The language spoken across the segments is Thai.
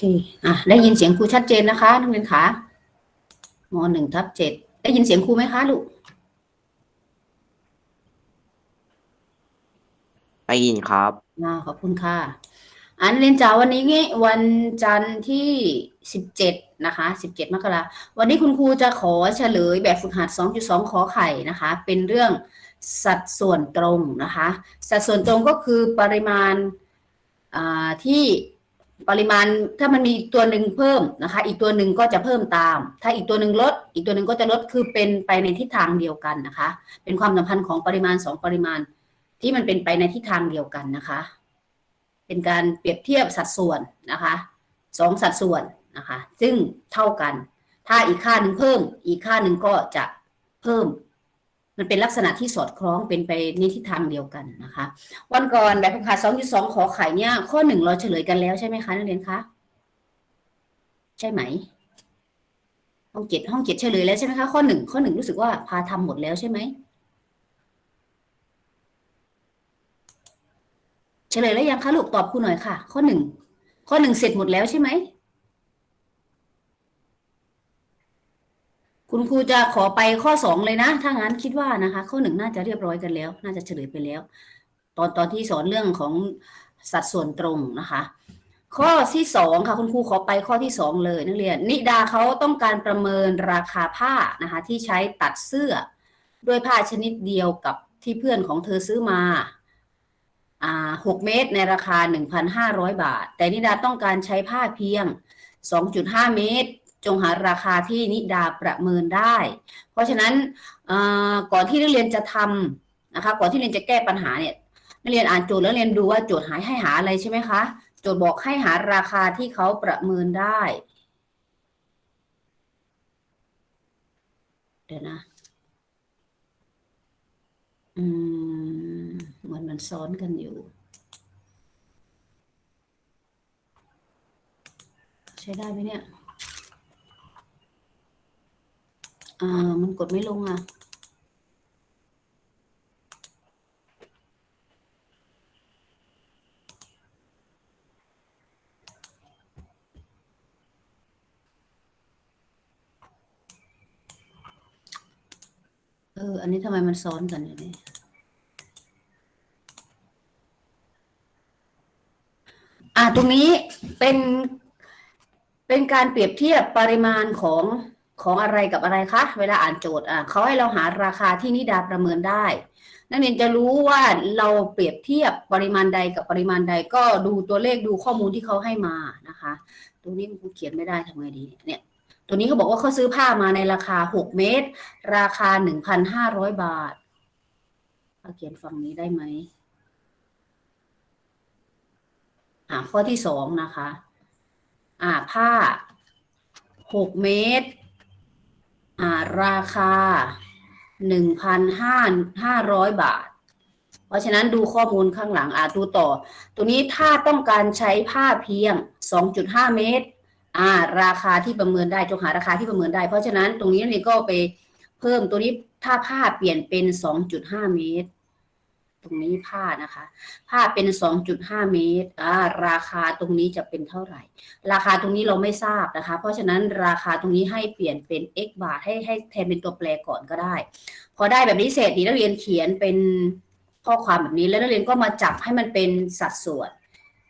เคอะได้ยินเสียงครูชัดเจนนะคะนักเรียนคะมหนึ่งทับเจ็ดได้ยินเสียงครูไหมคะลูกได้ยินครับอ่าขอบคุณค่ะ อันเรียนจ๋าวันนี้งี้วันจันทร์ที่สิบเจ็ดนะคะสิบเจ็ดมกราวันนี้คุณครูจะขอเฉลยแบบฝึกหัดสองจุดสองขอไข่นะคะ เป็นเรื่องสัดส่วนตรงนะคะ สัดส่วนตรงก็คือปริมาณอ่าที่ ปริมาณถ้ามันมีตัวหนึ่งเพิ่มนะคะ อีกตัวหนึ่งก็จะเพิ่มตาม ถ้าอีกตัวหนึ่งลด อีกตัวหนึ่งก็จะลดคือเป็นไปในทิศทางเดียวกันนะคะ เป็นความสัมพันธ์ของปริมาณสองปริมาณ ที่มันเป็นไปในทิศทางเดียวกันนะคะ เป็นการเปรียบเทียบสัดส่วนนะคะสองสัดส่วนนะคะ ซึ่งเท่ากัน ถ้าอีกค่าหนึ่งเพิ่ม อีกค่าหนึ่งก็จะเพิ่ม มันเป็นลักษณะที่สอดคล้องเป็นไปในทิศทางเดียวกันนะคะ วันก่อนแบบฝึกหัด2.2ขอไข่เนี่ย ข้อหนึ่งเราเฉลยกันแล้วใช่ไหมคะนักเรียนคะใช่ไหมห้องเจ็ดห้องเจ็ดเฉลยแล้วใช่ไหมคะข้อหนึ่งข้อหนึ่งรู้สึกว่าพาทำหมดแล้วใช่ไหมเฉลยแล้วยังคะลูกตอบครูหน่อยค่ะ ข้อหนึ่งข้อหนึ่งเสร็จหมดแล้วใช่ไหม คุณครูจะขอไปข้อสองเลยนะ ถ้างั้นคิดว่านะคะ ข้อหนึ่งน่าจะเรียบร้อยกันแล้ว น่าจะเฉลยไปแล้ว ตอนตอนที่สอนเรื่องของสัดส่วนตรงนะคะ ข้อที่สองค่ะคุณครูขอไปข้อที่สองเลยนักเรียน นิดาเขาต้องการประเมินราคาผ้านะคะ ที่ใช้ตัดเสื้อ ด้วยผ้าชนิดเดียวกับที่เพื่อนของเธอซื้อมาอ่าหกเมตรในราคา 1,500 บาท แต่นิดาต้องการใช้ผ้าเพียง 2.5 เมตร จงหาราคาที่นิดาประเมินได้ เพราะฉะนั้นก่อนที่นักเรียนจะทำนะคะ ก่อนที่เรียนจะแก้ปัญหาเนี่ยนักเรียนอ่านโจทย์แล้วเรียนดูว่าโจทย์หายให้หาอะไรใช่ไหมคะโจทย์บอกให้หาราคาที่เขาประเมินได้ เดี๋ยวนะ อืมเหมือนมันซ้อนกันอยู่ ใช้ได้ไหมเนี่ย อ่า มันกดไม่ลงอะ เออ อันนี้ทำไมมันซ้อนกันอยู่เนี่ยอ่าตรงนี้เป็นเป็นการเปรียบเทียบปริมาณของ ของอะไรกับอะไรคะ เวลาอ่านโจทย์อะเขาให้เราหาราคาที่นิดาประเมินได้ นักเรียนจะรู้ว่าเราเปรียบเทียบปริมาณใดกับปริมาณใดก็ดูตัวเลขดูข้อมูลที่เขาให้มานะคะ ตรงนี้มันเขียนไม่ได้ทำไงดีเนี่ยตัวนี้เขาบอกว่าเขาซื้อผ้ามาในราคา 6 เมตร ราคา 1,500 บาทเอาเขียนฝั่งนี้ได้ไหมอ่าข้อที่สองนะคะ อ่าผ้า 6 เมตร ราคา 1,500 บาท เพราะฉะนั้นดูข้อมูลข้างหลังอ่าดูต่อ ตัวนี้ถ้าต้องการใช้ผ้าเพียง 2.5 เมตรอ่าราคาที่ประเมินได้จงหาราคาที่ประเมินได้ เพราะฉะนั้นตรงนี้นี่ก็ไปเพิ่มตัวนี้ถ้าผ้าเปลี่ยนเป็น 2.5 เมตร ตรงนี้ผ้านะคะ ผ้าเป็น 2.5 เมตรอ่าราคาตรงนี้จะเป็นเท่าไหร่ ราคาตรงนี้เราไม่ทราบนะคะ เพราะฉะนั้นราคาตรงนี้ให้เปลี่ยนเป็น x บาทให้ให้แทนเป็นตัวแปรก่อนก็ได้ พอได้แบบนี้เสร็จนี่นักเรียนเขียนเป็นข้อความแบบนี้แล้วนักเรียนก็มาจับให้มันเป็นสัดส่วน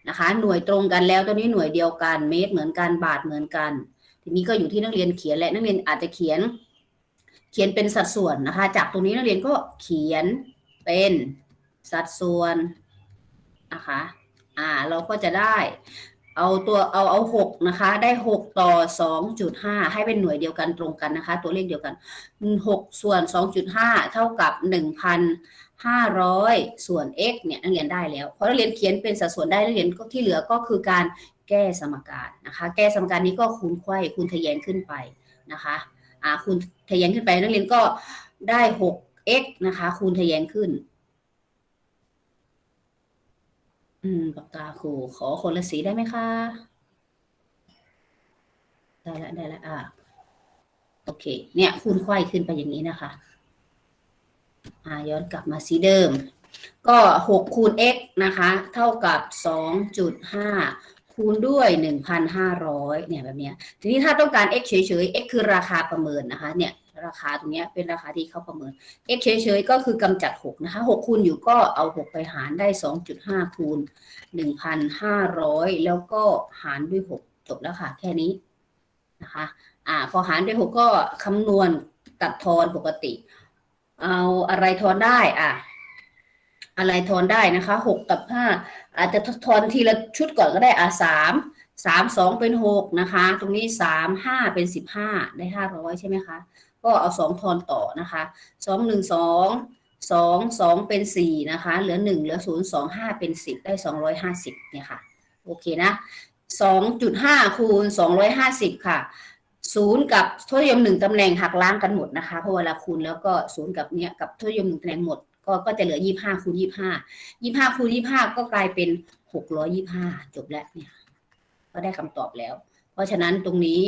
นะคะ หน่วยตรงกันแล้วตัวนี้หน่วยเดียวกันเมตรเหมือนกันบาทเหมือนกัน ทีนี้ก็อยู่ที่นักเรียนเขียนและนักเรียนอาจจะเขียน เขียนเป็นสัดส่วนนะคะ จากตรงนี้นักเรียนก็เขียนเป็น สัดส่วนนะคะอ่าเราก็จะได้เอาตัวเอาเอาหกนะคะ ได้หกต่อสองจุดห้าให้เป็นหน่วยเดียวกันตรงกันนะคะ ตัวเลขเดียวกันหกส่วนสองจุดห้าเท่ากับหนึ่งพันห้าร้อยส่วน x เนี่ยนักเรียนได้แล้วพอนักเรียนเขียนเป็นสัดส่วนได้นักเรียนก็ที่เหลือก็คือการแก้สมการนะคะ แก้สมการนี้ก็คูณไขว้คูณทะแยงขึ้นไปนะคะอ่าคูณทะแยงขึ้นไปนักเรียนก็ได้หก x นะคะ คูณทะแยงขึ้น อืมปากกาครูขอคนละสีได้ไหมคะได้แล้วได้แล้วอ่าโอเค เนี่ยคูณไขว้ขึ้นไปอย่างนี้นะคะ อ่าย้อนกลับมาสีเดิม ก็หกคูณ x นะคะ เท่ากับสองจุดห้าคูคูณด้วย 1,500เนี่ยแบบเนี้ยทีนี้ถ้าต้องการ x เฉยๆ x คือราคาประเมินนะคะเนี่ย ราคาตรงนี้เป็นราคาที่เขาประเมิน x เฉยๆก็คือกำจัด 6 นะคะ 6 คูณอยู่ก็เอา 6 ไปหารได้ 2.5 คูณ 1,500 แล้วก็หารด้วย 6 จบแล้วค่ะ แค่นี้นะคะอ่าพอหารด้วย 6 ก็คำนวณตัดทอนปกติ เอาอะไรทอนได้อะอะไรทอนได้นะคะ 6 กับ 5 อาจจะทอนทีละชุดก่อนก็ได้อะ3 3 2เป็น6นะคะ ตรงนี้3 5เป็น15ได้500ใช่ไหมคะ ก็เอาสองทอนต่อนะคะสองหนึ่งสองสองสองเป็นสี่นะคะ เหลือหนึ่งเหลือศูนย์สองห้าเป็นสิบได้สองร้อยห้าสิบเนี่ยค่ะ โอเคนะสองจุดห้าคูณสองร้อยห้าสิบค่ะศูนย์กับทวยมหนึ่งตำแหน่งหักล้างกันหมดนะคะเพราะเวลาคูณแล้วก็ศูนย์กับเนี้ยกับทวยมหนึ่งตำแหน่งหมดก็ก็จะเหลือยี่ห้าคูณยี่ห้ายี่ห้าคูณยี่ห้าก็กลายเป็นหกร้อยยี่ห้าจบแล้วเนี่ยก็ได้คำตอบแล้ว เพราะฉะนั้นตรงนี้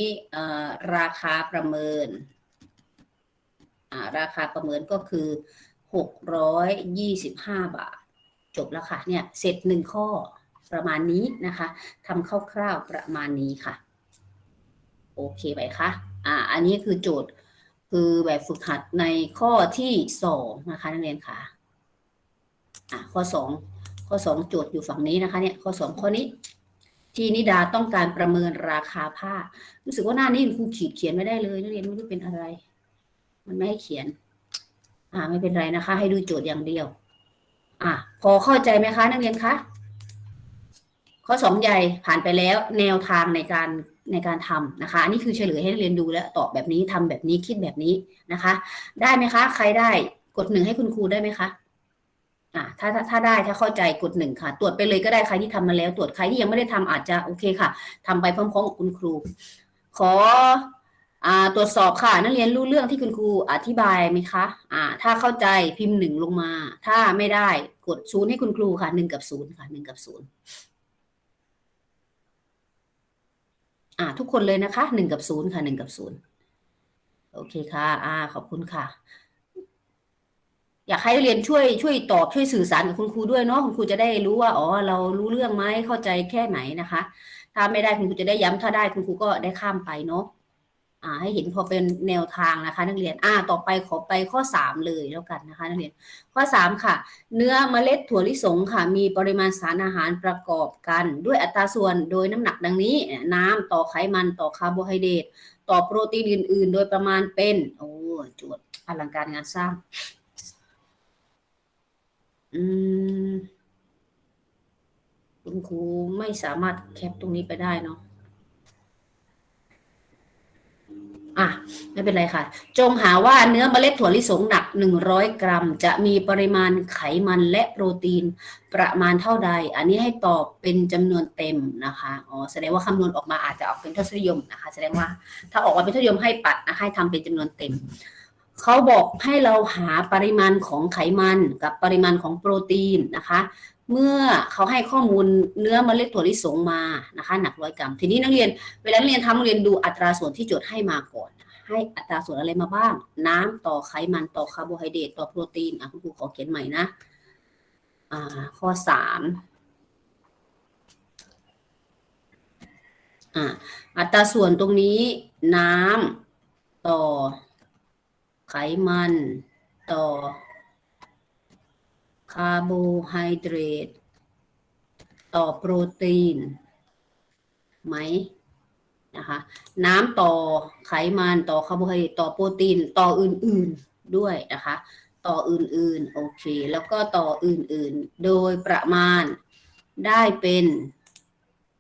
ราคาประเมิน ราคาประเมินก็คือ 625 บาท จบแล้วค่ะเนี่ยเสร็จหนึ่งข้อประมาณนี้นะคะทำคร่าวๆประมาณนี้ค่ะ โอเคไหมคะอ่าอันนี้คือโจทย์คือแบบฝึกหัดในข้อที่สองนะคะนักเรียนค่ะอ่าข้อสองข้อสองโจทย์อยู่ฝั่งนี้นะคะเนี่ยข้อสองข้อนี้ที่นิดาต้องการประเมินราคาผ้า รู้สึกว่าหน้านี้ครูขีดเขียนไม่ได้เลยนักเรียนไม่รู้เป็นอะไร มันไม่ให้เขียน อ่า ไม่เป็นไรนะคะ ให้ดูโจทย์อย่างเดียว อะพอเข้าใจไหมคะนักเรียนคะข้อสองใหญ่ผ่านไปแล้วแนวทางในการในการทำนะคะ อันนี้คือเฉลยให้นักเรียนดูแล้วตอบแบบนี้ทำแบบนี้คิดแบบนี้นะคะ ได้ไหมคะ ใครได้กดหนึ่งให้คุณครูได้ไหมคะอ่าถ้าถ้าถ้าได้ถ้าเข้าใจกดหนึ่งค่ะ ตรวจไปเลยก็ได้ใครที่ทำมาแล้ว ตรวจใครที่ยังไม่ได้ทำอาจจะโอเคค่ะทำไปพร้อมๆกับคุณครู ขอ ตรวจสอบค่ะ นักเรียนรู้เรื่องที่คุณครูอธิบายไหมคะอ่าถ้าเข้าใจพิมพ์หนึ่งลงมา ถ้าไม่ได้กดศูนย์ให้คุณครูค่ะหนึ่งกับศูนย์ค่ะหนึ่งกับศูนย์อ่าทุกคนเลยนะคะหนึ่งกับศูนย์ค่ะหนึ่งกับศูนย์โอเคค่ะอ่าขอบคุณค่ะ อยากให้นักเรียนช่วยช่วยตอบช่วยสื่อสารกับคุณครูด้วยเนาะคุณครูจะได้รู้ว่าอ๋อเรารู้เรื่องไหมเข้าใจแค่ไหนนะคะ ถ้าไม่ได้คุณครูจะได้ย้ำถ้าได้คุณครูก็ได้ข้ามไปเนาะ ให้เห็นพอเป็นแนวทางนะคะ นักเรียนอ่าต่อไปขอไปข้อสามเลยแล้วกันนะคะนักเรียนข้อสามค่ะ เนื้อเมล็ดถั่วลิสงค่ะ มีปริมาณสารอาหารประกอบกัน ด้วยอัตราส่วนโดยน้ำหนักดังนี้ น้ำต่อไขมันต่อคาร์โบไฮเดรตต่อโปรตีนอื่น ๆ โดยประมาณเป็นโอ้จทย์อลังการงานสร้างอืมคุณครูไม่สามารถแคปตรงนี้ไปได้เนาะ อะไม่เป็นไรค่ะ จงหาว่าเนื้อเมล็ดถั่วลิสงหนัก 100 กรัม จะมีปริมาณไขมันและโปรตีนประมาณเท่าใด อันนี้ให้ตอบเป็นจำนวนเต็มนะคะอ๋อแสดงว่าคำนวณออกมาอาจจะออกเป็นทศนิยมนะคะ แสดงว่าถ้าออกมาเป็นทศนิยมให้ปัดนะให้ทำเป็นจำนวนเต็มเขาบอกให้เราหาปริมาณของไขมันกับปริมาณของโปรตีนนะคะ เมื่อเขาให้ข้อมูลเนื้อเมล็ดถั่วลิสงมานะคะหนักร้อยกรัม ทีนี้นักเรียนเวลานักเรียนทำนักเรียนดูอัตราส่วนที่โจทย์ให้มาก่อน ให้อัตราส่วนอะไรมาบ้าง น้ำต่อไขมันต่อคาร์โบไฮเดรตต่อโปรตีนอะคุณครูขอเขียนใหม่นะอ่าข้อสามอ่าอัตราส่วนตรงนี้น้ำต่อไขมันต่อ คาร์โบไฮเดรตต่อโปรตีน ไหมนะคะน้ำต่อไขมันต่อคาร์โบไฮเดรตต่อโปรตีนต่ออื่นๆด้วยนะคะ ต่ออื่นๆ โอเค แล้วก็ต่ออื่นๆ โดยประมาณได้เป็น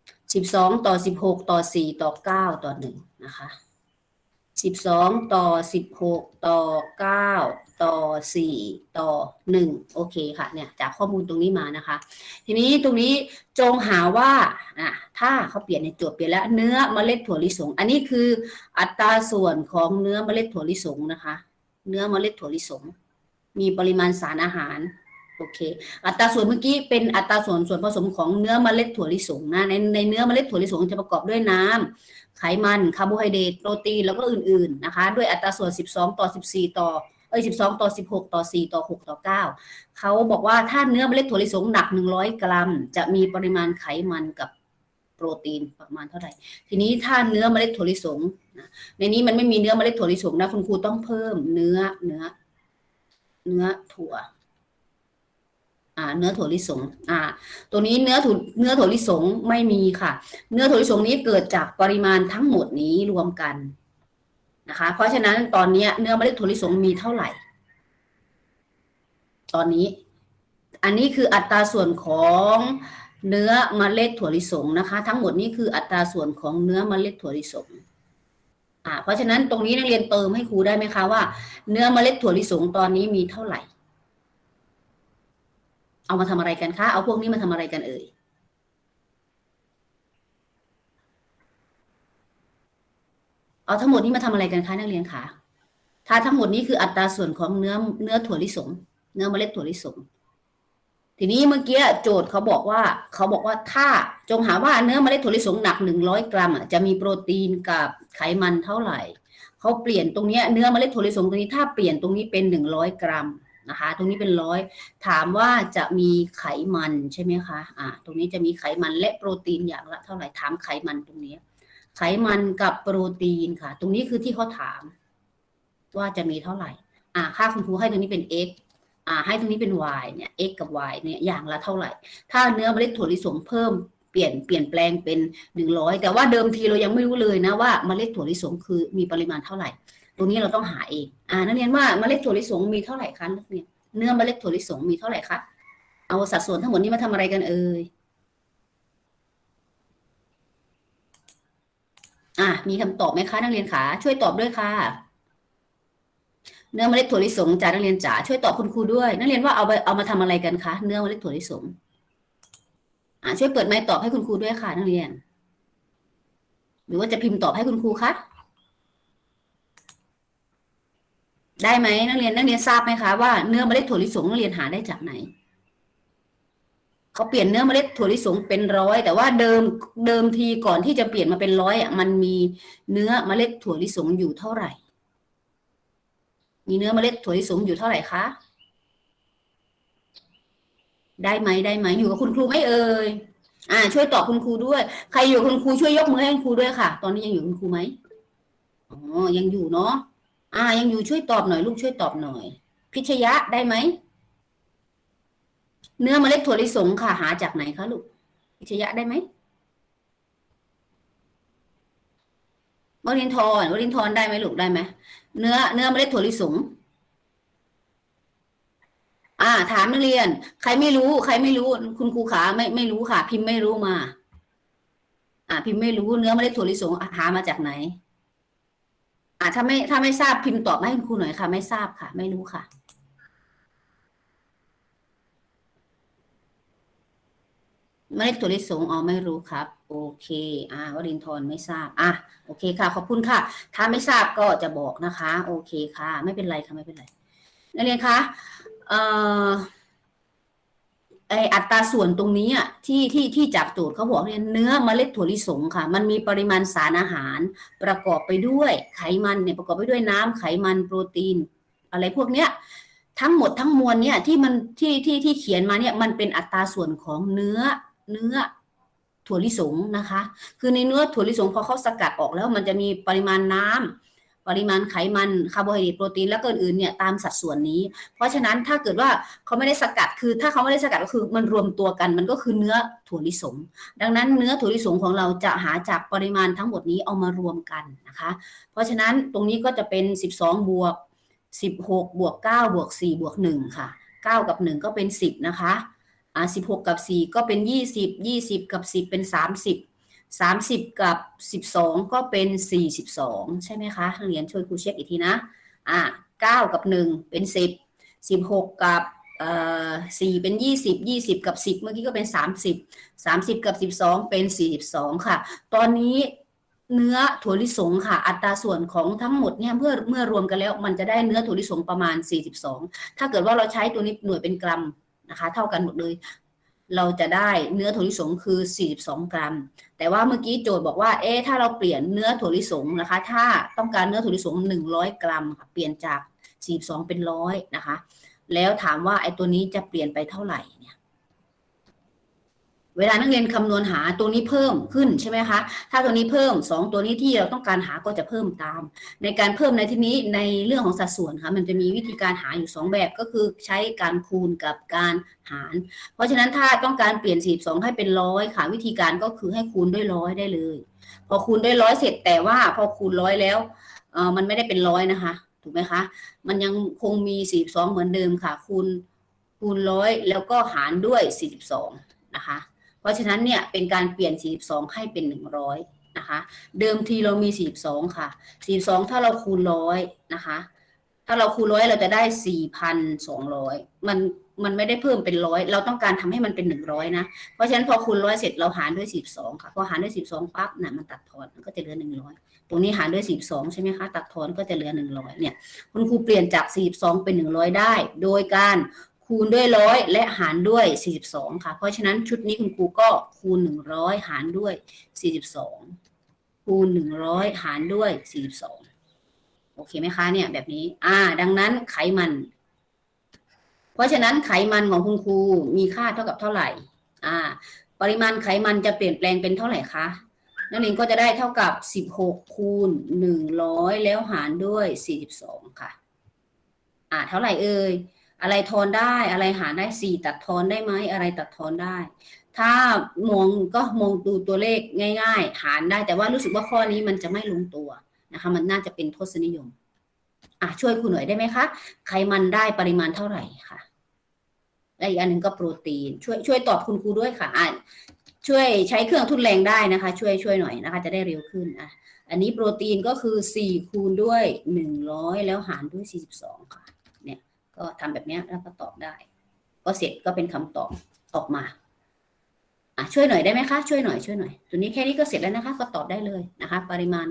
12 ต่อ 16 ต่อ 4 ต่อ 9 ต่อ 1 นะคะ 12ต่อ16ต่อ9ต่อ4ต่อ1โอเคค่ะเนี่ยจากข้อมูลตรงนี้มานะคะ ทีนี้ตรงนี้จงหาว่าอะถ้าเขาเปลี่ยนในโจทย์เปลี่ยนแล้วเนื้อเมล็ดถั่วลิสง อันนี้คืออัตราส่วนของเนื้อเมล็ดถั่วลิสงนะคะ เนื้อเมล็ดถั่วลิสง มีปริมาณสารอาหารโอเค อัตราส่วนเมื่อกี้เป็นอัตราส่วนส่วนผสมของเนื้อเมล็ดถั่วลิสงนะในในเนื้อเมล็ดถั่วลิสงจะประกอบด้วยน้ำ ไขมันคาร์โบไฮเดรตโปรตีนแล้วก็อื่นๆนะคะ ด้วยอัตราส่วน 12 ต่อ 14 ต่อเอ้ย12 ต่อ 16 ต่อ 4 ต่อ 6 ต่อ 9 เขาบอกว่าถ้าเนื้อเมล็ดถั่วลิสงหนัก 100 กรัม จะมีปริมาณไขมันกับโปรตีนประมาณเท่าไหร่ ทีนี้ถ้าเนื้อเมล็ดถั่วลิสงนะในนี้มันไม่มีเนื้อเมล็ดถั่วลิสงนะคุณครูต้องเพิ่มเนื้อเนื้อ เนื้อถั่ว เนื้อถั่วลิสงอ่าตัวนี้เนื้อถั่วเนื้อถั่วลิสงไม่มีค่ะ เนื้อถั่วลิสงนี้เกิดจากปริมาณทั้งหมดนี้รวมกันนะคะ เพราะฉะนั้นตอนนี้เนื้อเมล็ดถั่วลิสงมีเท่าไหร่ ตอนนี้ อันนี้คืออัตราส่วนของเนื้อเมล็ดถั่วลิสงนะคะ ทั้งหมดนี้คืออัตราส่วนของเนื้อเมล็ดถั่วลิสงอ่าเพราะฉะนั้นตรงนี้นักเรียนเติมให้ครูได้ไหมคะว่า เนื้อเมล็ดถั่วลิสงตอนนี้มีเท่าไหร่ เอามาทำอะไรกันคะเอาพวกนี้มาทำอะไรกันเอ่ยเอาทั้งหมดนี้มาทำอะไรกันคะนักเรียนคะถ้าทั้งหมดนี้คืออัตราส่วนของเนื้อเนื้อถั่วลิสง เนื้อเมล็ดถั่วลิสง ทีนี้เมื่อกี้โจทย์เขาบอกว่าเขาบอกว่าถ้าจงหาว่าเนื้อเมล็ดถั่วลิสงหนักหนึ่งร้อยกรัมจะมีโปรตีนกับไขมันเท่าไหร่เขาเปลี่ยนตรงนี้เนื้อเมล็ดถั่วลิสงตรงนี้ถ้าเปลี่ยนตรงนี้เป็นหนึ่งร้อยกรัม นะคะ ตรงนี้เป็นร้อย ถามว่าจะมีไขมันใช่ไหมคะ อ่า ตรงนี้จะมีไขมันและโปรตีนอย่างละเท่าไหร่ ถามไขมันตรงนี้ ไขมันกับโปรตีนค่ะ ตรงนี้คือที่เขาถาม ว่าจะมีเท่าไหร่ อ่า ค่าคุณครูให้ตรงนี้เป็น x อ่า ให้ตรงนี้เป็น y เนี่ย x กับ y เนี่ย อย่างละเท่าไหร่ ถ้าเนื้อเมล็ดถั่วลิสงเพิ่มเปลี่ยนเปลี่ยนแปลงเป็นหนึ่งร้อยแต่ว่าเดิมทีเรายังไม่รู้เลยนะว่าเมล็ดถั่วลิสงคือมีปริมาณเท่าไหร่ ตรงนี้เราต้องหาเองอ่านักเรียนว่าเมล็ดถั่วลิสงมีเท่าไหร่คะนักเรียนเนื้อเมล็ดถั่วลิสงมีเท่าไหร่คะเอาสัดส่วนทั้งหมดนี้มาทำอะไรกันเอ่ยอะมีคำตอบไหมคะนักเรียนขาช่วยตอบด้วยค่ะ เนื้อเมล็ดถั่วลิสงจ้านักเรียนจ๋าช่วยตอบคุณครูด้วย นักเรียนว่าเอาไปเอามาทำอะไรกันคะเนื้อเมล็ดถั่วลิสงอะช่วยเปิดไมค์ตอบให้คุณครูด้วยค่ะนักเรียน หรือว่าจะพิมพ์ตอบให้คุณครูคะ ได้ไหมนักเรียนนักเรียนทราบไหมคะว่าเนื้อเมล็ดถั่วลิสงนักเรียนหาได้จากไหนเขาเปลี่ยนเนื้อเมล็ดถั่วลิสงเป็นร้อยแต่ว่าเดิมเดิมทีก่อนที่จะเปลี่ยนมาเป็นร้อยอะมันมีเนื้อเมล็ดถั่วลิสงอยู่เท่าไหร่ มีเนื้อเมล็ดถั่วลิสงอยู่เท่าไหร่คะได้ไหมได้ไหมอยู่กับคุณครูไหมเอ่ยอ่า ช่วยตอบคุณครูด้วย ใครอยู่คุณครูช่วยยกมือให้คุณครูด้วยค่ะ ตอนนี้ยังอยู่คุณครูไหมอ๋อยังอยู่เนาะ อ่า ยังอยู่ช่วยตอบหน่อย ลูกช่วยตอบหน่อย พิชยะได้ไหม เนื้อเมล็ดถั่วลิสงค่ะ หาจากไหนคะลูก พิชยะได้ไหมวรินทรวรินทรได้ไหมลูกได้ไหมเนื้อเนื้อเมล็ดถั่วลิสงอ่า ถามนักเรียน ใครไม่รู้ ใครไม่รู้ คุณครูขาไม่ไม่รู้ค่ะ พิมพ์ไม่รู้มา อ่า พิมพ์ไม่รู้เนื้อเมล็ดถั่วลิสงหามาจากไหน อ่าถ้าไม่ถ้าไม่ทราบพิมพ์ตอบมาให้คุณครูหน่อยค่ะ ไม่ทราบค่ะ ไม่รู้ค่ะเมล็ดถั่วลิสงอ๋อไม่รู้ครับ โอเค อ่าวรินทร์ไม่ทราบ อะโอเคค่ะ ขอบคุณค่ะ ถ้าไม่ทราบก็จะบอกนะคะ โอเคค่ะ ไม่เป็นไรค่ะไม่เป็นไรนักเรียนคะเอ่อ ไออัตราส่วนตรงนี้อะที่ที่ที่จากโจทย์เขาบอกเนี่ยเนื้อเมล็ดถั่วลิสงค่ะ มันมีปริมาณสารอาหาร ประกอบไปด้วยไขมันเนี่ยประกอบไปด้วยน้ำไขมันโปรตีน อะไรพวกเนี้ยทั้งหมดทั้งมวลเนี่ยที่มันที่ที่ที่เขียนมาเนี่ยมันเป็นอัตราส่วนของเนื้อเนื้อถั่วลิสงนะคะ คือในเนื้อถั่วลิสงพอเขาสกัดออกแล้วมันจะมีปริมาณน้ำ ปริมาณไขมันคาร์โบไฮเดรตโปรตีนและก็อื่นเนี่ยตามสัดส่วนนี้ เพราะฉะนั้นถ้าเกิดว่าเขาไม่ได้สกัดคือ ถ้าเขาไม่ได้สกัดก็คือมันรวมตัวกันมันก็คือเนื้อถั่วลิสง ดังนั้นเนื้อถั่วลิสงของเราจะหาจากปริมาณทั้งหมดนี้เอามารวมกันนะคะ เพราะฉะนั้นตรงนี้ก็จะเป็น 12 บวก 16 บวก 9 บวก 4 บวก 1 ค่ะ 9 กับ 1 ก็เป็น 10 นะคะอ่า16 กับ 4 ก็เป็น 20 20 กับ 10 เป็น 30 30 กับ 12 ก็เป็น 42 ใช่ไหมคะนักเรียนช่วยครูเช็คอีกทีนะอ่า9กับ 1 เป็น 10 16 กับเอ่อ4เป็น 20 20 กับ 10 เมื่อกี้ก็เป็น 30 30 กับ 12 เป็น 42 ค่ะ ตอนนี้เนื้อถั่วลิสงค่ะ อัตราส่วนของทั้งหมดเนี่ยเมื่อเมื่อรวมกันแล้ว มันจะได้เนื้อถั่วลิสงประมาณ 42 ถ้าเกิดว่าเราใช้ตัวนี้หน่วยเป็นกรัมนะคะ เท่ากันหมดเลย เราจะได้เนื้อถั่วลิสงคือ 42 กรัม แต่ว่าเมื่อกี้โจทย์บอกว่า เอ๊ะ ถ้าเราเปลี่ยนเนื้อถั่วลิสงนะคะ ถ้าต้องการเนื้อถั่วลิสง 100 กรัมค่ะ เปลี่ยนจาก 42 เป็นร้อยนะคะ แล้วถามว่าไอ้ตัวนี้จะเปลี่ยนไปเท่าไหร่เนี่ย เวลานักเรียนคำนวณหาตัวนี้เพิ่มขึ้นใช่ไหมคะ ถ้าตัวนี้เพิ่มสองตัวนี้ที่เราต้องการหาก็จะเพิ่มตาม ในการเพิ่มในที่นี้ในเรื่องของสัดส่วนค่ะมันจะมีวิธีการหาอยู่สองแบบก็คือใช้การคูณกับการหาร เพราะฉะนั้นถ้าต้องการเปลี่ยน 42 ให้เป็นร้อยค่ะวิธีการก็คือให้คูณด้วยร้อยได้เลย พอคูณด้วยร้อยเสร็จแต่ว่าพอคูณร้อยแล้วเออมันไม่ได้เป็นร้อยนะคะ ถูกไหมคะ มันยังคงมี 42 เหมือนเดิมค่ะ คูณคูณร้อยแล้วก็หารด้วย 42 นะคะ เพราะฉะนั้นเนี่ยเป็นการเปลี่ยน 42 ให้เป็น 100 นะคะ เดิมทีเรามี 42 ค่ะ 42 ถ้าเราคูณร้อยนะคะ ถ้าเราคูณร้อยเราจะได้ 4,200 มันมันไม่ได้เพิ่มเป็นร้อยเราต้องการทำให้มันเป็น 100 นะ เพราะฉะนั้นพอคูณร้อยเสร็จเราหารด้วย42ค่ะ พอหารด้วย 12ปั๊บน่ะมันตัดทอนมันก็จะเหลือ 100 ตรงนี้หารด้วย42ใช่ไหมคะ ตัดทอนก็จะเหลือ 100 เนี่ย คุณครูเปลี่ยนจาก 42 เป็น 100 ได้ โดยการ คูณด้วยร้อยและหารด้วย 42 ค่ะ เพราะฉะนั้นชุดนี้คุณครูก็คูณ 100 หารด้วย 42 คูณ 100 หารด้วย 42 โอเคไหมคะเนี่ยแบบนี้ อ่า ดังนั้นไขมัน เพราะฉะนั้นไขมันของคุณครูมีค่าเท่ากับเท่าไหร่ อ่า ปริมาณไขมันจะเปลี่ยนแปลงเป็นเท่าไหร่คะนักเรียนก็จะได้เท่ากับ 16 คูณ 100 แล้วหารด้วย 42 ค่ะ อ่า เท่าไหร่เอ่ย อะไรทอนได้ อะไรหารได้4ตัดทอนได้ไหมอะไรตัดทอนได้ ถ้ามองก็มองดูตัวเลขง่าย ๆ หารได้ แต่ว่ารู้สึกว่าข้อนี้มันจะไม่ลงตัวนะคะ มันน่าจะเป็นทศนิยมอะช่วยคุณหน่อยได้ไหมคะไขมันได้ปริมาณเท่าไหร่ค่ะและอีกอันหนึ่งก็โปรตีน ช่วยช่วยตอบคุณครูด้วยค่ะอะช่วยใช้เครื่องทุนแรงได้นะคะ ช่วยช่วยหน่อยนะคะ จะได้เร็วขึ้นอะอันนี้โปรตีนก็คือ 4 คูณด้วย 100 แล้วหารด้วย 42 ค่ะ ก็ทำแบบนี้แล้วก็ตอบได้ ก็เสร็จก็เป็นคำตอบออกมาอะช่วยหน่อยได้ไหมคะช่วยหน่อยช่วยหน่อยตัวนี้แค่นี้ก็เสร็จแล้วนะคะ ก็ตอบได้เลยนะคะ ปริมาณ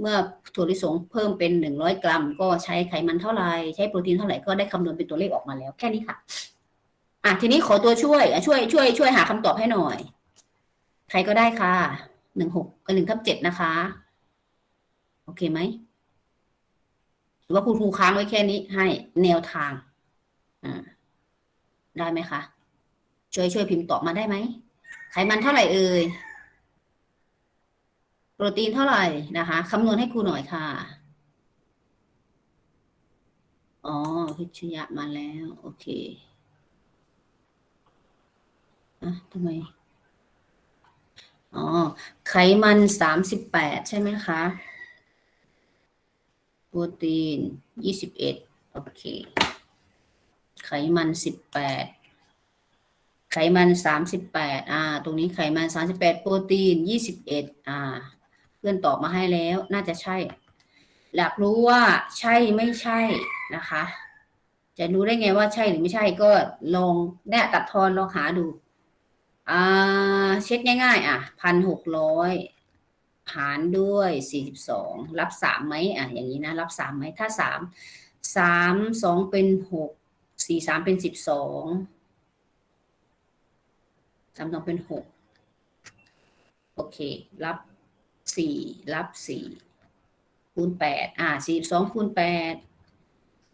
เมื่อถั่วลิสงเพิ่มเป็น 100 กรัม ก็ใช้ไขมันเท่าไหร่ใช้โปรตีนเท่าไหร่ก็ได้คำนวณเป็นตัวเลขออกมาแล้ว แค่นี้ค่ะอะทีนี้ขอตัวช่วยช่วยช่วยช่วยหาคำตอบให้หน่อย ใครก็ได้ค่ะหนึ่งหกหนึ่งทับเจ็ดนะคะ โอเคไหมหรือว่าคุณครูค้างไว้แค่นี้ให้แนวทาง อ่าได้ไหมคะ ช่วยช่วยพิมพ์ตอบมาได้ไหม ไขมันเท่าไหร่เอ่ย โปรตีนเท่าไหร่นะคะคำนวณให้ครูหน่อยค่ะ อ๋อพิชยะมาแล้ว โอเคอะทำไม อ๋อ ไขมันสามสิบแปดใช่ไหมคะ โปรตีนยี่สิบเอ็ดโอเค ไขมันสิบแปดไขมันสามสิบแปดอ่า ตรงนี้ไขมันสามสิบแปดโปรตีนยี่สิบเอ็ดอ่า เพื่อนตอบมาให้แล้วน่าจะใช่ อยากรู้ว่าใช่ไม่ใช่นะคะ จะรู้ได้ไงว่าใช่หรือไม่ใช่ก็ลองเนี่ยตัดทอนลองหาดู อ่า เช็คง่าย ๆ อะพันหกร้อยหารด้วยสี่สิบสองรับสามไหมอะอย่างนี้นะ รับสามไหมถ้าสามสามสองเป็นหก สี่สามเป็นสิบสองสามสองเป็นหกโอเค รับสี่รับสี่คูณแปดอ่าสี่สองคูณแปด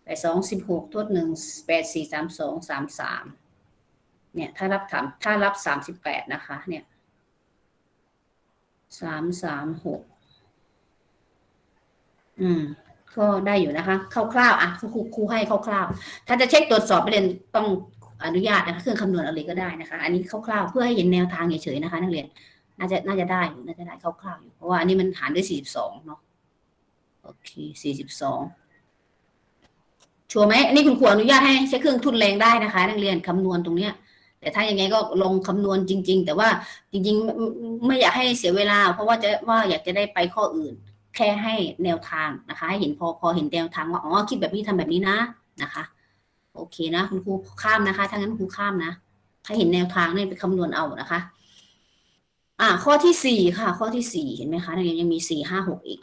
แปดสองสิบหกทดหนึ่งแปดสี่สามสองสามสามเนี่ย ถ้ารับถามถ้ารับสามสิบแปดนะคะ เนี่ยสามสามหกอืม ก็ได้อยู่นะคะคร่าวๆอะครูครูให้คร่าวๆถ้าจะเช็คตรวจสอบประเด็นต้องอนุญาตนะคะเครื่องคำนวณอะไรก็ได้นะคะ อันนี้คร่าวๆเพื่อให้เห็นแนวทางเฉยๆนะคะ นักเรียนน่าจะน่าจะได้อยู่น่าจะได้คร่าวๆอยู่เพราะว่าอันนี้มันหารด้วยสี่สิบสองเนาะโอเคสี่สิบสองชัวร์ไหมอันนี้คุณครูอนุญาตให้ใช้เครื่องทุนแรงได้นะคะ นักเรียนคำนวณตรงเนี้ย แต่ถ้ายังไงก็ลงคำนวณจริง ๆ แต่ว่าจริง ๆ ไม่ไม่อยากให้เสียเวลา เพราะว่าจะว่าอยากจะได้ไปข้ออื่น แค่ให้แนวทางนะคะ ให้เห็นพอพอเห็นแนวทางว่าอ๋อคิดแบบนี้ทำแบบนี้นะนะคะ โอเคนะ คุณครูข้ามนะคะถ้างั้นครูข้ามนะให้เห็นแนวทางนี่ไปคำนวณเอานะคะ อ่า ข้อที่สี่ค่ะ ข้อที่สี่เห็นไหมคะนักเรียนยังมีสี่ห้าหกอีก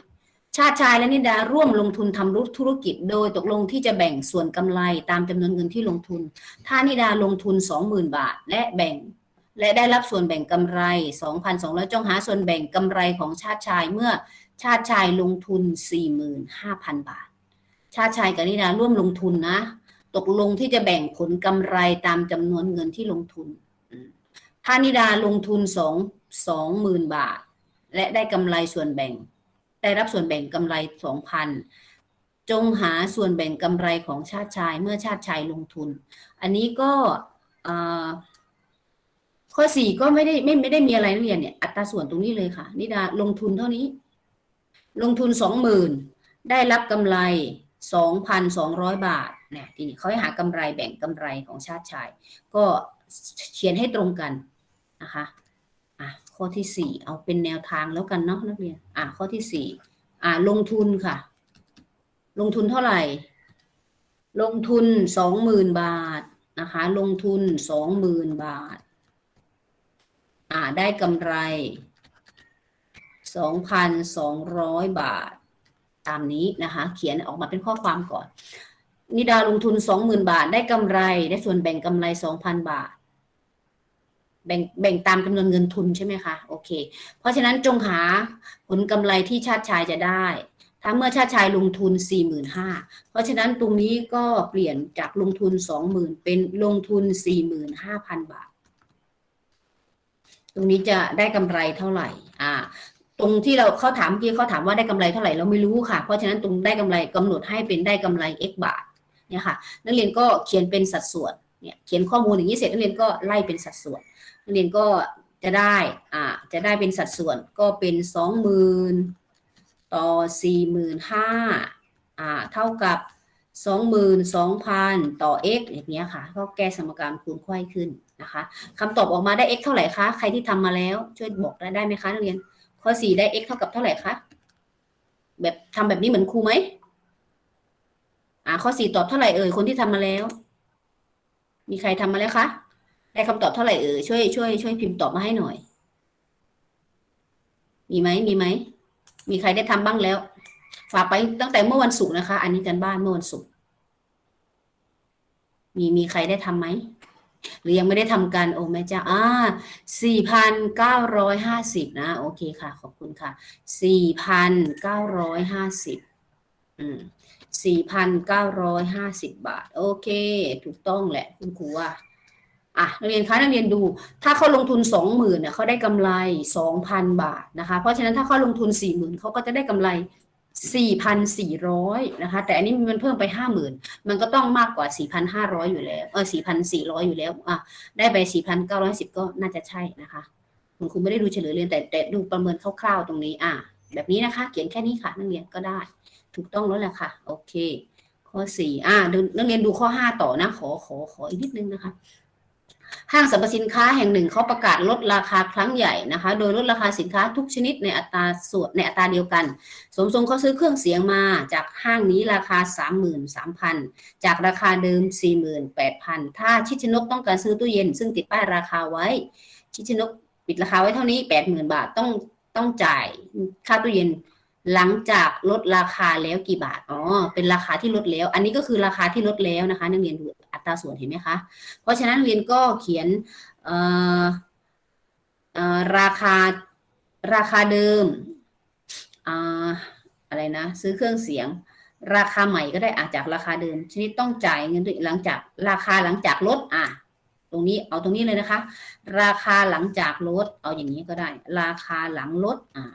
ชาติชายและนิดาร่วมลงทุนทำธุรกิจ โดยตกลงที่จะแบ่งส่วนกำไรตามจำนวนเงินที่ลงทุน ถ้านิดาลงทุนสองหมื่นบาท และแบ่ง และได้รับส่วนแบ่งกำไรสองพันสองร้อยจงหาส่วนแบ่งกำไรของชาติชายเมื่อ ชาติชายลงทุนสี่หมื่นห้าพันบาท ชาติชายกับนิดาร่วมลงทุนนะ ตกลงที่จะแบ่งผลกำไรตามจำนวนเงินที่ลงทุน ถ้านิดาลงทุนสองสองหมื่นบาท และได้กำไรส่วนแบ่ง ได้รับส่วนแบ่งกำไรสองพันจงหาส่วนแบ่งกำไรของชาติชายเมื่อชาติชายลงทุน อันนี้ก็ข้อสี่ก็ไม่ได้ไม่ไม่ได้มีอะไรเรียนเนี่ยอัตราส่วนตรงนี้เลยค่ะ นิดาลงทุนเท่านี้ ลงทุนสองหมื่นได้รับกำไรสองพันสองร้อยบาทเนี่ยทีนี้เขาให้หากำไรแบ่งกำไรของชาติชาย ก็เขียนให้ตรงกันนะคะอะข้อที่สี่เอาเป็นแนวทางแล้วกันเนาะนักเรียนอะข้อที่สี่อะลงทุนค่ะ ลงทุนเท่าไหร่ ลงทุนสองหมื่นบาทนะคะ ลงทุนสองหมื่นบาท อ่าได้กำไร สองพันสองร้อยบาท ตามนี้นะคะ เขียนออกมาเป็นข้อความก่อน นิดาลงทุนสองหมื่นบาท ได้กำไร ได้ส่วนแบ่งกำไรสองพันบาท แบ่งแบ่งตามจำนวนเงินทุนใช่ไหมคะ โอเค เพราะฉะนั้นจงหาผลกำไรที่ชาติชายจะได้ ถ้าเมื่อชาติชายลงทุน 4 5 0 0 0 เพราะฉะนั้นตรงนี้ก็เปลี่ยนจากลงทุน 20,000 เป็นลงทุน 45,000 บาทตรงนี้จะได้กำไรเท่าไหร่ อ่า ตรงที่เราเขาถามเมื่อกี้เขาถามว่าได้กำไรเท่าไหร่เราไม่รู้ค่ะ เพราะฉะนั้นตรงได้กำไรกำหนดให้เป็นได้กำไร x บาทเนี่ยค่ะนักเรียนก็เขียนเป็นสัดส่วนเนี่ยเขียนข้อมูลอย่างนี้เสร็จนักเรียนก็ไล่เป็นสัดส่วนนักเรียนก็จะได้อ่าจะได้เป็นสัดส่วนก็เป็นสองหมื่นต่อสี่หมื่นห้าอ่าเท่ากับสองหมื่นสองพันต่อ x อย่างเงี้ยค่ะ ก็แก้สมการคูณไขว้ขึ้นนะคะคำตอบออกมาได้ x เท่าไหร่คะใครที่ทำมาแล้วช่วยบอกได้ไหมคะนักเรียน ข้อสี่ได้ x เท่ากับเท่าไหร่คะแบบทำแบบนี้เหมือนครูไหมอ่าข้อสี่ตอบเท่าไหร่เอ่ยคนที่ทำมาแล้ว มีใครทำมาแล้วคะได้คำตอบเท่าไหร่เอ่ยช่วยช่วยช่วยพิมพ์ตอบมาให้หน่อย มีไหมมีไหมมีใครได้ทำบ้างแล้ว ฝากไปตั้งแต่เมื่อวันศุกร์นะคะ อันนี้กันบ้านเมื่อวันศุกร์มีมีใครได้ทำไหม หรือยังไม่ได้ทำกันโอ้แม่เจ้าอ่าสี่พันเก้าร้อยห้าสิบนะ โอเคค่ะ ขอบคุณค่ะสี่พันเก้าร้อยห้าสิบอืมสี่พันเก้าร้อยห้าสิบบาท โอเค ถูกต้องแหละคุณครูว่าอะนักเรียนคะนักเรียนดู ถ้าเขาลงทุนสองหมื่นเนี่ยเขาได้กำไรสองพันบาทนะคะ เพราะฉะนั้นถ้าเขาลงทุนสี่หมื่นเขาก็จะได้กำไร สี่พันสี่ร้อยนะคะ แต่อันนี้มันเพิ่มไปห้าหมื่นมันก็ต้องมากกว่าสี่พันห้าร้อยอยู่แล้ว เออสี่พันสี่ร้อยอยู่แล้ว อะ ได้ไปสี่พันเก้าร้อยสิบก็น่าจะใช่นะคะคุณครูไม่ได้ดูเฉลยเรียนแต่แต่ดูประเมินคร่าวๆตรงนี้ อะ แบบนี้นะคะ เขียนแค่นี้ค่ะ นักเรียนก็ได้ ถูกต้องแล้วแหละค่ะ โอเค ข้อสี่อ่าดูนักเรียนดูข้อห้าต่อนะ ขอ ขอ ขออีกนิดนึงนะคะ ห้างสรรพสินค้าแห่งหนึ่งเขาประกาศลดราคาครั้งใหญ่นะคะ โดยลดราคาสินค้าทุกชนิดในอัตราส่วนในอัตราเดียวกัน สมทรงเขาซื้อเครื่องเสียงมาจากห้างนี้ราคา 33,000 จากราคาเดิม 48,000 ถ้าชิชนกต้องการซื้อตู้เย็น ซึ่งติดป้ายราคาไว้ ชิชนกปิดราคาไว้เท่านี้ 80,000 บาทต้องต้องจ่ายค่าตู้เย็น หลังจากลดราคาแล้วกี่บาท อ๋อ เป็นราคาที่ลดแล้ว อันนี้ก็คือราคาที่ลดแล้วนะคะ นักเรียนดูอัตราส่วนเห็นไหมคะ เพราะฉะนั้นเรียนก็เขียนราคาราคาเดิมอะไรนะ ซื้อเครื่องเสียง ราคาใหม่ก็ได้อาจจากราคาเดิม ชนิดต้องจ่ายเงินด้วยหลังจากราคาหลังจากลดอะตรงนี้เอาตรงนี้เลยนะคะ ราคาหลังจากลดเอาอย่างนี้ก็ได้ ราคาหลังลดอ่า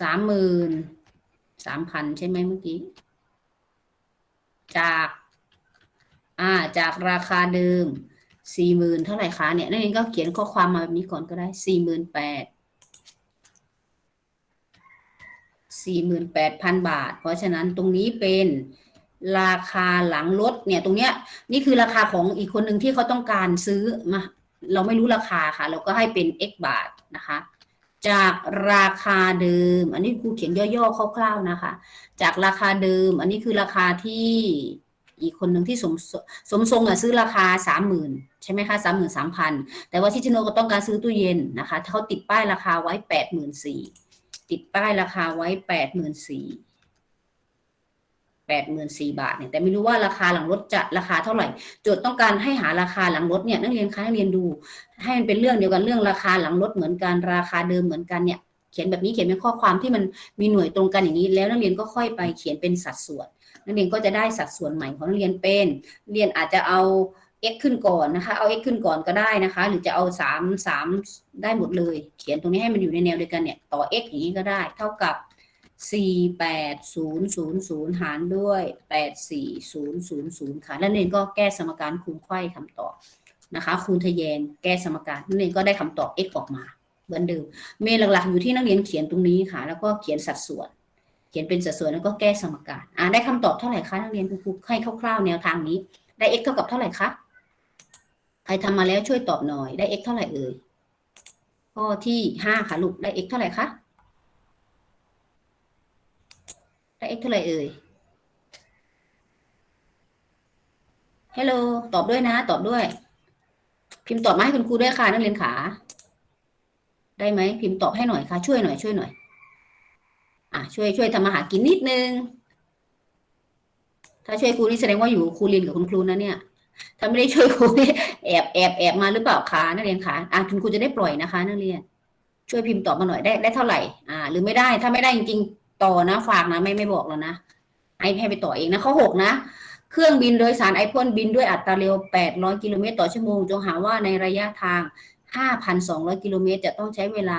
สามหมื่นสามพันใช่ไหมเมื่อกี้ จาก อ่า จากราคาเดิมสี่หมื่นเท่าไหร่คะเนี่ยนั่นเองก็เขียนข้อความมาแบบนี้ก่อนก็ได้สี่หมื่นแปดสี่หมื่นแปดพันบาท เพราะฉะนั้นตรงนี้เป็นราคาหลังลดเนี่ยตรงเนี้ยนี่คือราคาของอีกคนหนึ่งที่เขาต้องการซื้อมาเราไม่รู้ราคาค่ะ เราก็ให้เป็น x บาทนะคะ จากราคาเดิม อันนี้ครูเขียนย่อๆคร่าวๆนะคะ จากราคาเดิม อันนี้คือราคาที่อีกคนหนึ่งที่สมสมทรงอะซื้อราคาสามหมื่นใช่ไหมคะสามหมื่นสามพันแต่ว่าชิชโนก็ต้องการซื้อตู้เย็นนะคะเขาติดป้ายราคาไว้แปดหมื่นสี่ติดป้ายราคาไว้แปดหมื่นสี่ แปดหมื่นสี่บาทเนี่ยแต่ไม่รู้ว่าราคาหลังรถจะราคาเท่าไหร่โจทย์ต้องการให้หาราคาหลังรถเนี่ยนักเรียนคะนักเรียนดู ให้มันเป็นเรื่องเดียวกันเรื่องราคาหลังรถเหมือนกันราคาเดิมเหมือนกันเนี่ยเขียนแบบนี้เขียนเป็นข้อความที่มันมีหน่วยตรงกันอย่างนี้ แล้วนักเรียนก็ค่อยไปเขียนเป็นสัดส่วน นักเรียนก็จะได้สัดส่วนใหม่ของนักเรียนเป็นเรียนอาจจะเอา x ขึ้นก่อนนะคะ เอา x ขึ้นก่อนก็ได้นะคะ หรือจะเอาสามสามได้หมดเลย เขียนตรงนี้ให้มันอยู่ในแนวเดียวกันเนี่ย ต่อ x อย่างนี้ก็ได้ เท่ากับ 4 8 0 0 0 หารด้วย 8 4 0 0 0 ค่ะแล้วนั่นเองก็แก้สมการคูณไขว้คำตอบนะคะ คูณทะแยงแก้สมการนั่นเองก็ได้คำตอบ x ออกมาเหมือนเดิมเมนหลักๆอยู่ที่นักเรียนเขียนตรงนี้ค่ะ แล้วก็เขียนสัดส่วน เขียนเป็นสัดส่วนแล้วก็แก้สมการอ่าได้คำตอบเท่าไหร่คะนักเรียนคุณครูให้คร่าวๆแนวทางนี้ ได้ x เท่ากับเท่าไหร่คะใครทำมาแล้วช่วยตอบหน่อยได้ x เท่าไหร่เอ่ยข้อที่ห้าค่ะลูกได้ x เท่าไหร่คะ ได้ x เท่าไหร่เอ่ย ฮัลโหล ตอบด้วยนะ ตอบด้วย พิมพ์ตอบมาให้คุณครูด้วยค่ะนักเรียนขา ได้ไหม พิมพ์ตอบให้หน่อยค่ะ ช่วยหน่อย ช่วยหน่อย อะ ช่วยช่วยทำมาหากินนิดนึง ถ้าช่วยครูนี่แสดงว่าอยู่ครูเรียนกับคุณครูนะเนี่ย ถ้าไม่ได้ช่วยครูนี่แอบแอบแอบมาหรือเปล่าคะนักเรียนคะอะคุณครูจะได้ปล่อยนะคะนักเรียน ช่วยพิมพ์ตอบมาหน่อยได้ได้เท่าไหร่ อ่า หรือไม่ได้ ถ้าไม่ได้จริงๆ ต่อนะฝากนะไม่ไม่บอกแล้วนะให้ให้ไปต่อเองนะข้อหกนะ เครื่องบินโดยสารไอพ่นบินด้วยอัตราเร็ว 800 กิโลเมตรต่อชั่วโมง จงหาว่าในระยะทาง 5,200 กิโลเมตร จะต้องใช้เวลา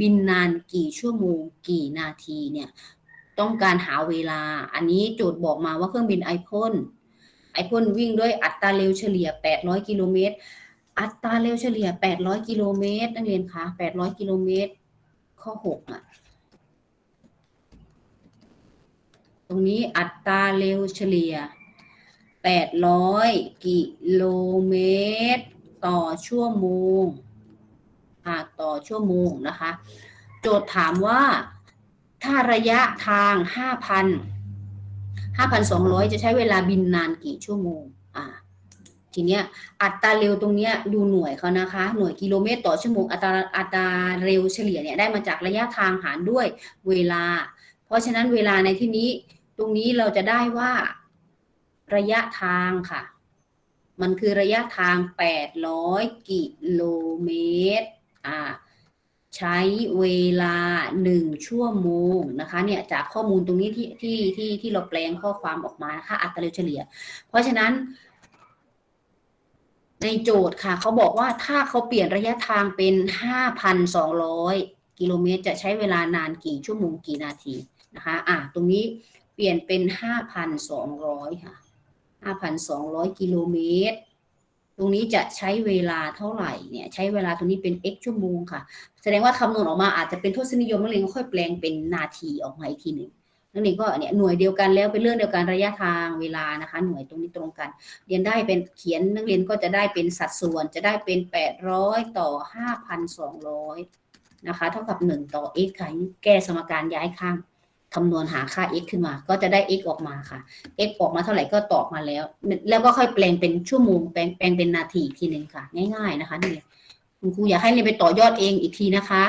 บินนานกี่ชั่วโมง กี่นาทีเนี่ย ต้องการหาเวลา อันนี้โจทย์บอกมาว่าเครื่องบินไอพ่นไอพ่นวิ่งด้วยอัตราเร็วเฉลี่ย 800 กิโลเมตร อัตราเร็วเฉลี่ย 800 กิโลเมตรนักเรียนคะ 800 กิโลเมตร ข้อ 6 อะ ตรงนี้อัตราเร็วเฉลี่ย 800 กิโลเมตร ต่อชั่วโมงอ่าต่อชั่วโมงนะคะ โจทย์ถามว่าถ้าระยะทาง 5,000 5,200 จะใช้เวลาบินนานกี่ชั่วโมงอ่าทีเนี้ยอัตราเร็วตรงเนี้ยดูหน่วยเขานะคะ หน่วยกิโลเมตรต่อชั่วโมงอัตราอัตราเร็วเฉลี่ยเนี่ยได้มาจากระยะทางหารด้วยเวลา เพราะฉะนั้นเวลาในที่นี้ ตรงนี้เราจะได้ว่าระยะทางค่ะ มันคือระยะทาง 800 กิโลเมตร อ่า ใช้เวลา 1 ชั่วโมงนะคะ เนี่ย จากข้อมูลตรงนี้ที่ที่ที่ที่เราแปลงข้อความออกมานะคะ อัตราเร็วเฉลี่ย เพราะฉะนั้น ในโจทย์ค่ะ เขาบอกว่าถ้าเขาเปลี่ยนระยะทางเป็น 5,200 กิโลเมตร จะใช้เวลานานกี่ชั่วโมงกี่นาทีนะคะ อะตรงนี้ ปลี่ยนเป็น 5,200 ค่ะ 5,200 กิโลเมตร ตรงนี้จะใช้เวลาเท่าไหร่เนี่ย ใช้เวลาตรงนี้เป็น x ชั่วโมงค่ะ แสดงว่าคำนวณออกมาอาจจะเป็นทศนิยมนักเรียนก็ค่อยแปลงเป็นนาทีออกมาอีกทีหนึ่งนักเรียนก็เนี่ยหน่วยเดียวกันแล้วเป็นเรื่องเดียวกันระยะทางเวลานะคะ หน่วยตรงนี้ตรงกัน เรียนได้เป็นเขียนนักเรียนก็จะได้เป็นสัดส่วนจะได้เป็น 800 ต่อ 5,200 นะคะ เท่ากับ 1 ต่อ x ค่ะแก้สมการย้ายข้าง คำนวณหาค่า x ขึ้นมา ก็จะได้ x ออกมาค่ะ x ออกมาเท่าไหร่ก็ตอบมาแล้ว แล้วก็ค่อยแปลงเป็นชั่วโมงแปลงแปลงเป็นนาทีอีกทีหนึ่งค่ะ ง่าย ๆนะคะนี่คุณครูอยากให้เรียนไปต่อยอดเองอีกทีนะคะ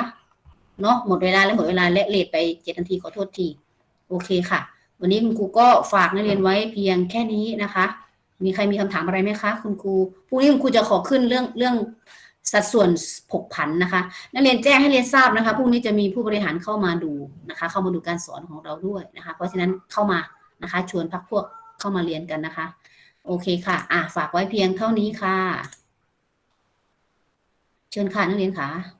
เนาะหมดเวลาแล้วหมดเวลาและเลทไปเจ็ดนาทีขอโทษที โอเคค่ะ วันนี้คุณครูก็ฝากนักเรียนไว้เพียงแค่นี้นะคะ มีใครมีคำถามอะไรไหมคะ คุณครูพรุ่งนี้คุณครูจะขอขึ้นเรื่องเรื่อง สัดส่วนผกผันนะคะ นักเรียนแจ้งให้เรียนทราบนะคะพรุ่งนี้จะมีผู้บริหารเข้ามาดูนะคะ เข้ามาดูการสอนของเราด้วยนะคะ เพราะฉะนั้นเข้ามานะคะ ชวนพักพวกเข้ามาเรียนกันนะคะ โอเคค่ะ อะฝากไว้เพียงเท่านี้ค่ะ เชิญค่ะนักเรียนค่ะ